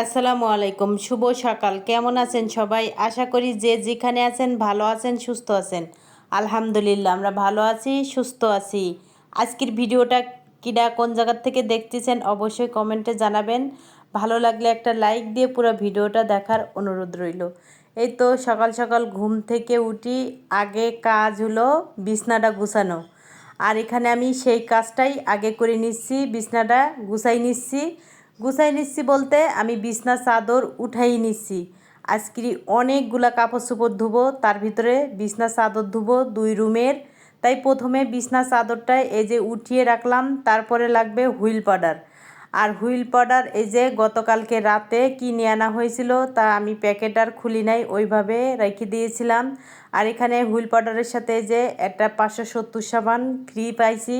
আসসালামু আলাইকুম, শুভ সকাল। কেমন আছেন সবাই? আশা করি যে যেখানে আছেন ভালো আছেন, সুস্থ আছেন। আলহামদুলিল্লাহ, আমরা ভালো আছি, সুস্থ আছি। আজকের ভিডিওটা কিনা কোন জায়গার থেকে দেখতেছেন অবশ্যই কমেন্টে জানাবেন। ভালো লাগলে একটা লাইক দিয়ে পুরো ভিডিওটা দেখার অনুরোধ রইল। এই তো সকাল সকাল ঘুম থেকে উঠি, আগে কাজ হলো বিছনাটা গুছানো। আর এখানে আমি সেই কাজটাই আগে করে নিচ্ছি, বিছনাটা গুছাই নিচ্ছি। গুছাই নিচ্ছি বলতে আমি বিছনা, চাদর উঠাই নিচ্ছি। আজকে অনেকগুলা কাপড় চোপড় ধুবো, তার ভিতরে বিছনা, চাদর ধুবো দুই রুমের। তাই প্রথমে বিছনা চাদরটা এই যে উঠিয়ে রাখলাম, তারপরে লাগবে হুইল পাউডার। আর হুইল পাউডার এই যে গতকালকে রাতে কিনে আনা হয়েছিল, তা আমি প্যাকেট আর খুলি নাই, ওইভাবে রেখে দিয়েছিলাম। আর এখানে হুইল পাউডারের সাথে যে একটা পাঁচশো সত্তর সাবান ফ্রি পাইছি,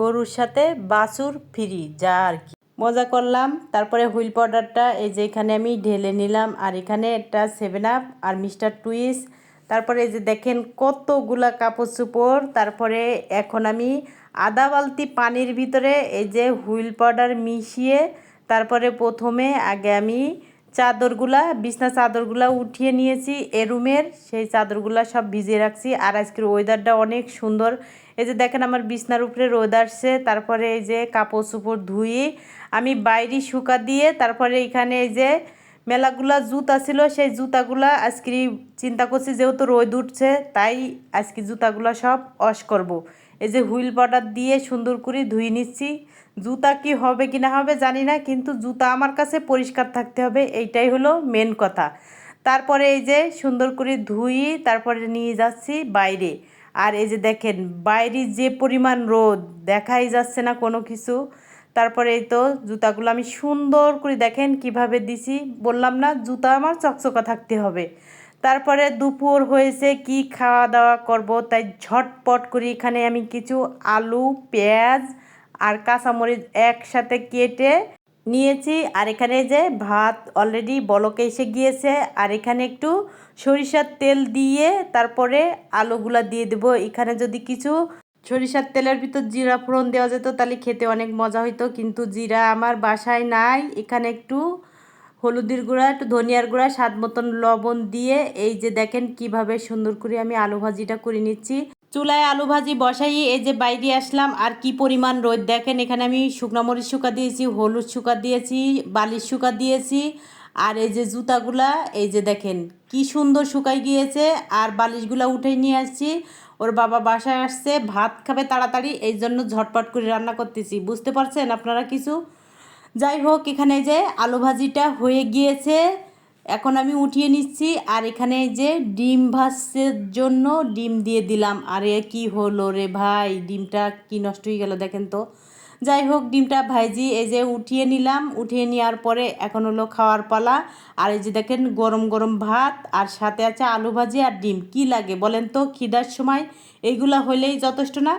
গরুর সাথে বাছুর ফ্রি, যা আর কি। মজা করলাম। তারপরে হুইল পাউডারটা, এই যে এখানে আমি ঢেলে নিলাম, আর এখানে একটা সেভেন আপ আর মিস্টার টুইস তারপরে এই যে দেখেন কতগুলা কাপড় চোপড়। তারপরে এখন আমি আদা বালতি পানির ভিতরে এই যে হুইল পাউডার মিশিয়ে, তারপরে প্রথমে আগে আমি চাদরগুলা, বিছনা চাদরগুলা উঠিয়ে নিয়েছি এ রুমের। সেই চাদরগুলা সব ভিজিয়ে রাখছি। আর আজকের ওয়েদারটা অনেক সুন্দর। এই যে দেখেন আমার বিছনার উপরে রোদ আসছে, তারপরে এই যে কাপড় চোপড় ধুয়ে আমি বাইরে শুকা দিয়ে তারপরে এখানে এই যে মেলাগুলা জুতা ছিল, সেই জুতাগুলা আজকে চিন্তা করছি যেহেতু রোদ উঠছে, তাই আজকে জুতাগুলা সব অশ করব। এই যে হুইল পাউডার দিয়ে সুন্দর করে ধুয়ে নিচ্ছি। জুতা কি হবে কি না হবে জানি না, কিন্তু জুতা আমার কাছে পরিষ্কার থাকতে হবে, এইটাই হলো মেন কথা। তারপরে এই যে সুন্দর করে ধুই তারপরে নিয়ে যাচ্ছি বাইরে। আর এই যে দেখেন, বাইরে যে পরিমাণ রোদ দেখাই যাচ্ছে না কোনো কিছু। তারপরে এই তো জুতাগুলো আমি সুন্দর করে দেখেন কীভাবে দিছি। বললাম না, জুতা আমার চকচকা থাকতে হবে। তারপরে দুপুর হয়েছে, কি খাওয়া দাওয়া করব? তাই ঝটপট করে এখানে আমি কিছু আলু, পেঁয়াজ আর কাঁচামরিচ একসাথে কেটে নিয়েছি। আর এখানে যে ভাত অলরেডি বলকে এসে গিয়েছে। আর এখানে একটু সরিষার তেল দিয়ে তারপরে আলুগুলা দিয়ে দেবো। এখানে যদি কিছু সরিষার তেলের ভিতর জিরা ফোড়ন দেওয়া যেত, তাহলে খেতে অনেক মজা হইতো। কিন্তু জিরা আমার বাসায় নাই। এখানে একটু হলুদের গুঁড়া, একটু ধনিয়ার গুঁড়া, স্বাদ মতন লবণ দিয়ে এই যে দেখেন কীভাবে সুন্দর করে আমি আলু ভাজিটা করে নিচ্ছি। চুলায় আলু ভাজি বসাই এই যে বাইরে আসলাম, আর কি পরিমাণ রোদ দেখেন, এখানে আমি শুকনো মরিচ শুকা দিয়েছি, হলুদ শুকা দিয়েছি, বালিশ শুকা দিয়েছি, আর এই যে জুতাগুলা, এই যে দেখেন কি সুন্দর শুকাই গিয়েছে, আর বালিশগুলা উঠে নিয়ে আসছি। ওর বাবা বাসায় আসছে, ভাত খাবে তাড়াতাড়ি, এই জন্য ঝটপট করে রান্না করতেছি, বুঝতে পারছেন আপনারা কিছু? যাই হোক, এখানে যে আলু ভাজিটা হয়ে গিয়েছে। এখন আমি উঠিয়ে নিচ্ছি আর এখানে যে ডিম ভাজের জন্য ডিম দিয়ে দিলাম। আরে কি হলো রে ভাই? ডিমটা কি নষ্ট হয়ে গেল দেখেন তো। যাই হোক, ডিমটা ভাইজি এই যে উঠিয়ে নিলাম। উঠিয়ে নেওয়ার পরে এখন হলো খাওয়ার পালা। আর এই যে দেখেন, গরম গরম ভাত আর সাথে আছে আলু ভাজি আর ডিম। কি লাগে বলেন তো? খিদার সময় এইগুলা হলেই যথেষ্ট না।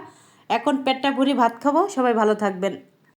এখন পেটটা ভরে ভাত খাব। সবাই ভালো থাকবেন।